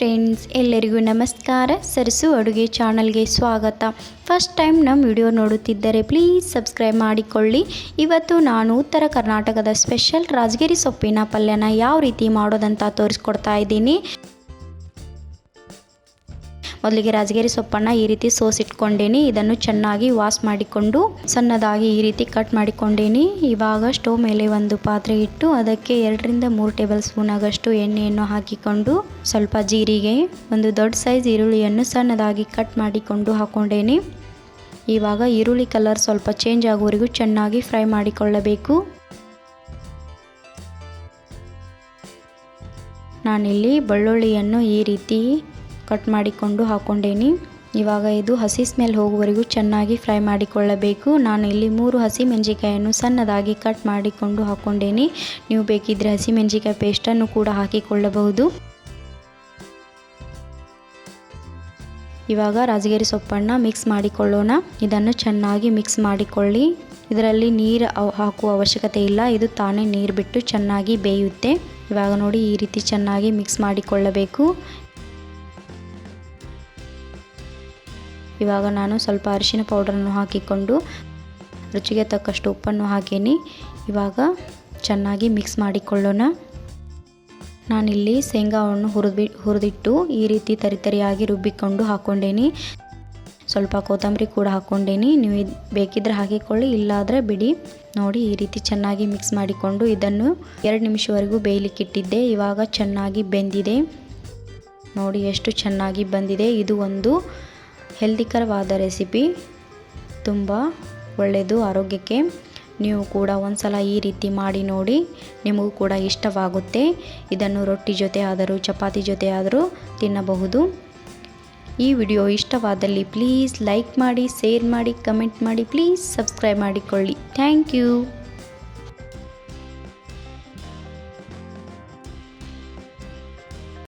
Friends ಎಲ್ಲರಿಗೂ ನಮಸ್ಕಾರ. ಸರಸು ಅಡುಗೆ ಚಾನಲ್ಗೆ ಸ್ವಾಗತ. ಫಸ್ಟ್ ಟೈಮ್ ನಮ್ಮ ವಿಡಿಯೋ ನೋಡುತ್ತಿದ್ದರೆ ಪ್ಲೀಸ್ ಸಬ್ಸ್ಕ್ರೈಬ್ ಮಾಡಿಕೊಳ್ಳಿ. ಇವತ್ತು ನಾನು ಉತ್ತರ ಕರ್ನಾಟಕದ ಸ್ಪೆಷಲ್ ರಾಜಗಿರಿ ಸೊಪ್ಪಿನ ಪಲ್ಯನ ಯಾವ ರೀತಿ ಮಾಡೋದಂತ ತೋರಿಸ್ಕೊಡ್ತಾ ಇದ್ದೀನಿ. ಮೊದಲಿಗೆ ರಾಜಗಿರಿ ಸೊಪ್ಪನ್ನು ಈ ರೀತಿ ಸೋಸಿಟ್ಕೊಂಡೇನಿ, ಇದನ್ನು ಚೆನ್ನಾಗಿ ವಾಶ್ ಮಾಡಿಕೊಂಡು ಸಣ್ಣದಾಗಿ ಈ ರೀತಿ ಕಟ್ ಮಾಡಿಕೊಂಡೇನಿ. ಇವಾಗ ಸ್ಟವ್ ಮೇಲೆ ಒಂದು ಪಾತ್ರೆ ಇಟ್ಟು ಅದಕ್ಕೆ ಎರಡರಿಂದ ಮೂರು ಟೇಬಲ್ ಸ್ಪೂನ್ ಆಗಷ್ಟು ಎಣ್ಣೆಯನ್ನು ಹಾಕಿಕೊಂಡು ಸ್ವಲ್ಪ ಜೀರಿಗೆ, ಒಂದು ದೊಡ್ಡ ಸೈಜ್ ಈರುಳ್ಳಿಯನ್ನು ಸಣ್ಣದಾಗಿ ಕಟ್ ಮಾಡಿಕೊಂಡು ಹಾಕೊಂಡೇನಿ. ಇವಾಗ ಈರುಳ್ಳಿ ಕಲರ್ ಸ್ವಲ್ಪ ಚೇಂಜ್ ಆಗುವವರೆಗೂ ಚೆನ್ನಾಗಿ ಫ್ರೈ ಮಾಡಿಕೊಳ್ಳಬೇಕು. ನಾನಿಲ್ಲಿ ಬೆಳ್ಳುಳ್ಳಿಯನ್ನು ಈ ರೀತಿ ಕಟ್ ಮಾಡಿಕೊಂಡು ಹಾಕೊಂಡೇನಿ. ಇವಾಗ ಇದು ಹಸಿ ಸ್ಮೆಲ್ ಹೋಗುವವರೆಗೂ ಚೆನ್ನಾಗಿ ಫ್ರೈ ಮಾಡಿಕೊಳ್ಳಬೇಕು. ನಾನು ಇಲ್ಲಿ ಮೂರು ಹಸಿ ಮೆಣಸಿಕಾಯನ್ನು ಸಣ್ಣದಾಗಿ ಕಟ್ ಮಾಡಿಕೊಂಡು ಹಾಕ್ಕೊಂಡೇನಿ ನೀವು ಬೇಕಿದ್ದರೆ ಹಸಿ ಮೆಣಸಿಕಾಯಿ ಪೇಸ್ಟನ್ನು ಕೂಡ ಹಾಕಿಕೊಳ್ಳಬಹುದು. ಇವಾಗ ರಾಜಗಿರಿ ಸೊಪ್ಪನ್ನು ಮಿಕ್ಸ್ ಮಾಡಿಕೊಳ್ಳೋಣ. ಇದನ್ನು ಚೆನ್ನಾಗಿ ಮಿಕ್ಸ್ ಮಾಡಿಕೊಳ್ಳಿ. ಇದರಲ್ಲಿ ನೀರು ಹಾಕುವ ಅವಶ್ಯಕತೆ ಇಲ್ಲ. ಇದು ತಾನೇ ನೀರು ಬಿಟ್ಟು ಚೆನ್ನಾಗಿ ಬೇಯುತ್ತೆ. ಇವಾಗ ನೋಡಿ ಈ ರೀತಿ ಚೆನ್ನಾಗಿ ಮಿಕ್ಸ್ ಮಾಡಿಕೊಳ್ಳಬೇಕು. ಇವಾಗ ನಾನು ಸ್ವಲ್ಪ ಅರಿಶಿನ ಪೌಡರನ್ನು ಹಾಕಿಕೊಂಡು ರುಚಿಗೆ ತಕ್ಕಷ್ಟು ಉಪ್ಪನ್ನು ಹಾಕೀನಿ. ಇವಾಗ ಚೆನ್ನಾಗಿ ಮಿಕ್ಸ್ ಮಾಡಿಕೊಳ್ಳೋಣ. ನಾನಿಲ್ಲಿ ಶೇಂಗಾವನ್ನು ಹುರಿದ್ಬಿ, ಹುರಿದಿಟ್ಟು ಈ ರೀತಿ ತರಿತರಿಯಾಗಿ ರುಬ್ಬಿಕೊಂಡು ಹಾಕ್ಕೊಂಡೇನಿ ಸ್ವಲ್ಪ ಕೊತ್ತಂಬರಿ ಕೂಡ ಹಾಕ್ಕೊಂಡೇನಿ ನೀವು ಇದು ಬೇಕಿದ್ರೆ ಹಾಕಿಕೊಳ್ಳಿ, ಇಲ್ಲಾದರೆ ಬಿಡಿ. ನೋಡಿ, ಈ ರೀತಿ ಚೆನ್ನಾಗಿ ಮಿಕ್ಸ್ ಮಾಡಿಕೊಂಡು ಇದನ್ನು ಎರಡು ನಿಮಿಷವರೆಗೂ ಬೇಯಲಿಕ್ಕಿಟ್ಟಿದ್ದೆ. ಇವಾಗ ಚೆನ್ನಾಗಿ ಬೆಂದಿದೆ. ನೋಡಿ, ಎಷ್ಟು ಚೆನ್ನಾಗಿ ಬಂದಿದೆ. ಇದು ಒಂದು ಹೆಲ್ದಿಕರವಾದ ರೆಸಿಪಿ, ತುಂಬ ಒಳ್ಳೆಯದು, ಆರೋಗ್ಯಕ್ಕೆ. ನೀವು ಕೂಡ ಒಂದ್ಸಲ ಈ ರೀತಿ ಮಾಡಿ ನೋಡಿ, ನಿಮಗೂ ಕೂಡ ಇಷ್ಟವಾಗುತ್ತೆ. ಇದನ್ನು ರೊಟ್ಟಿ ಜೊತೆ ಆದರೂ, ಚಪಾತಿ ಜೊತೆ ಆದರೂ ತಿನ್ನಬಹುದು. ಈ ವಿಡಿಯೋ ಇಷ್ಟವಾದಲ್ಲಿ ಪ್ಲೀಸ್ ಲೈಕ್ ಮಾಡಿ, ಶೇರ್ ಮಾಡಿ, ಕಮೆಂಟ್ ಮಾಡಿ, ಪ್ಲೀಸ್ ಸಬ್ಸ್ಕ್ರೈಬ್ ಮಾಡಿಕೊಳ್ಳಿ. Thank you.